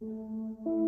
Música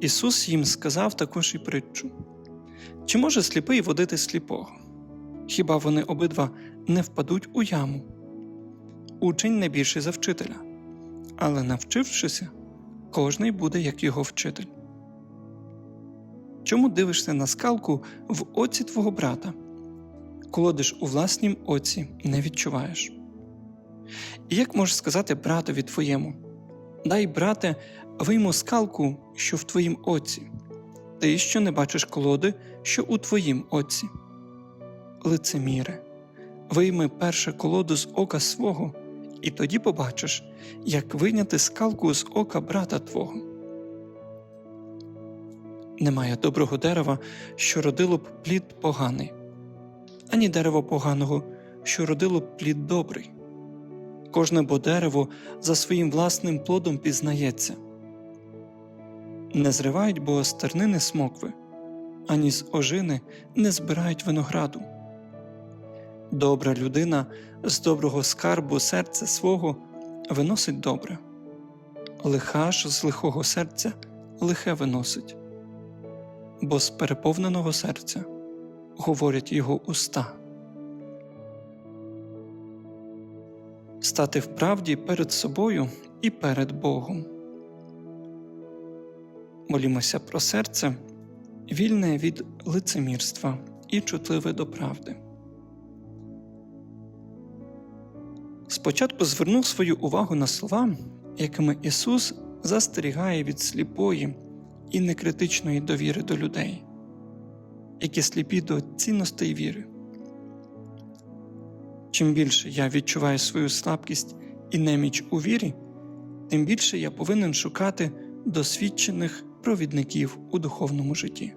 Ісус їм сказав також і притчу: Чи може сліпий водити сліпого? Хіба вони обидва не впадуть у яму? Учень не більший за вчителя, але навчившися, кожний буде як його вчитель. Чому дивишся на скалку в оці твого брата? Колодиш у власнім оці не відчуваєш. І як можеш сказати братові твоєму: Дай, брате, вийму скалку, що в твоїм оці, ти що не бачиш колоди, що у твоїм оці. Лицеміре, вийми перше колоду з ока свого, і тоді побачиш, як вийняти скалку з ока брата твого. Немає доброго дерева, що родило б плід поганий, ані дерева поганого, що родило б плід добрий. Кожне бо дерево за своїм власним плодом пізнається. Не зривають бо стернини смокви, ані з ожини не збирають винограду. Добра людина з доброго скарбу серця свого виносить добре, лиха ж з лихого серця лихе виносить, бо з переповненого серця говорять його уста. Стати в правді перед собою і перед Богом. Молімося про серце, вільне від лицемірства і чутливе до правди. Спочатку звернув свою увагу на слова, якими Ісус застерігає від сліпої і некритичної довіри до людей, які сліпі до цінностей віри. Чим більше я відчуваю свою слабкість і неміч у вірі, тим більше я повинен шукати досвідчених провідників у духовному житті.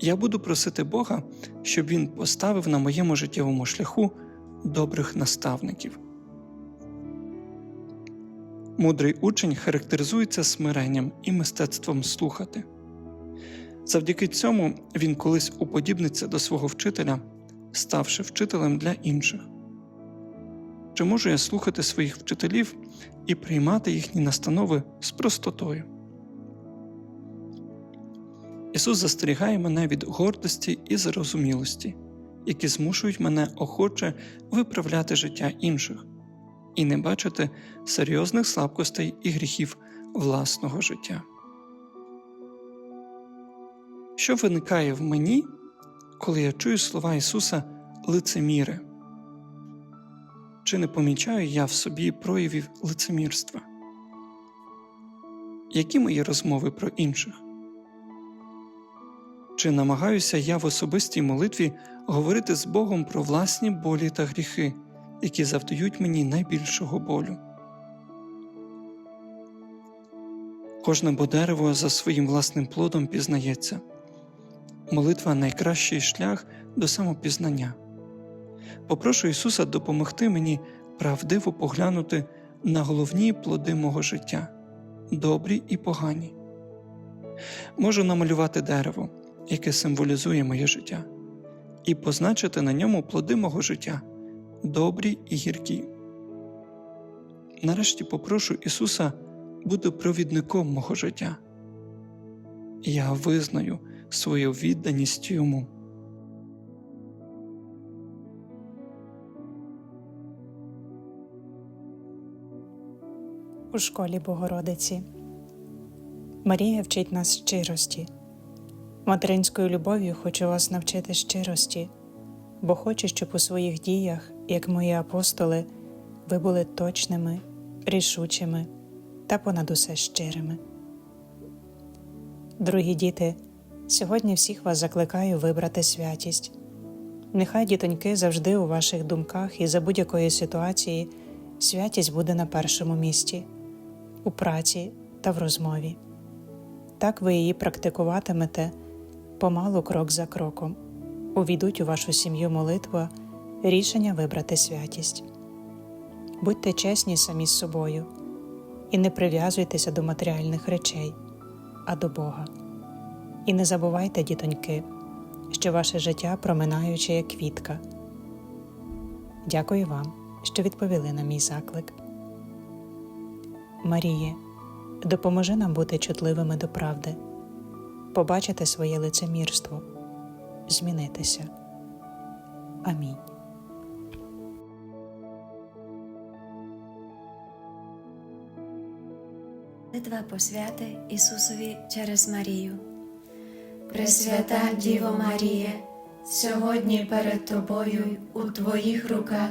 Я буду просити Бога, щоб Він поставив на моєму життєвому шляху добрих наставників. Мудрий учень характеризується смиренням і мистецтвом слухати. Завдяки цьому він колись уподібниться до свого вчителя, ставши вчителем для інших. Чи можу я слухати своїх вчителів і приймати їхні настанови з простотою? Ісус застерігає мене від гордості і зарозумілості, які змушують мене охоче виправляти життя інших і не бачити серйозних слабкостей і гріхів власного життя. Що виникає в мені, коли я чую слова Ісуса лицеміри? Чи не помічаю я в собі проявів лицемірства? Які мої розмови про інших? Чи намагаюся я в особистій молитві говорити з Богом про власні болі та гріхи, які завдають мені найбільшого болю. Кожне бо дерево за своїм власним плодом пізнається. Молитва найкращий шлях до самопізнання. Попрошу Ісуса допомогти мені правдиво поглянути на головні плоди мого життя, добрі і погані. Можу намалювати дерево, яке символізує моє життя, і позначити на ньому плоди мого життя, добрі і гіркі. Нарешті попрошу Ісуса бути провідником мого життя. Я визнаю свою відданість йому. У школі Богородиці. Марія вчить нас щирості. Материнською любов'ю хочу вас навчити щирості, бо хочу, щоб у своїх діях, як мої апостоли, ви були точними, рішучими та понад усе щирими. Дорогі діти, сьогодні всіх вас закликаю вибрати святість. Нехай дітоньки завжди у ваших думках і за будь-якої ситуації святість буде на першому місці у праці та в розмові. Так ви її практикуватимете помалу крок за кроком. Увійдуть у вашу сім'ю молитва, рішення вибрати святість. Будьте чесні самі з собою і не прив'язуйтеся до матеріальних речей, а до Бога. І не забувайте, дітоньки, що ваше життя проминаюче як квітка. Дякую вам, що відповіли на мій заклик. Маріє, допоможи нам бути чутливими до правди, побачити своє лицемірство, змінитися. Амінь. Молитва посвяти Ісусові через Марію. Пресвята Діво Маріє, сьогодні перед Тобою у Твоїх руках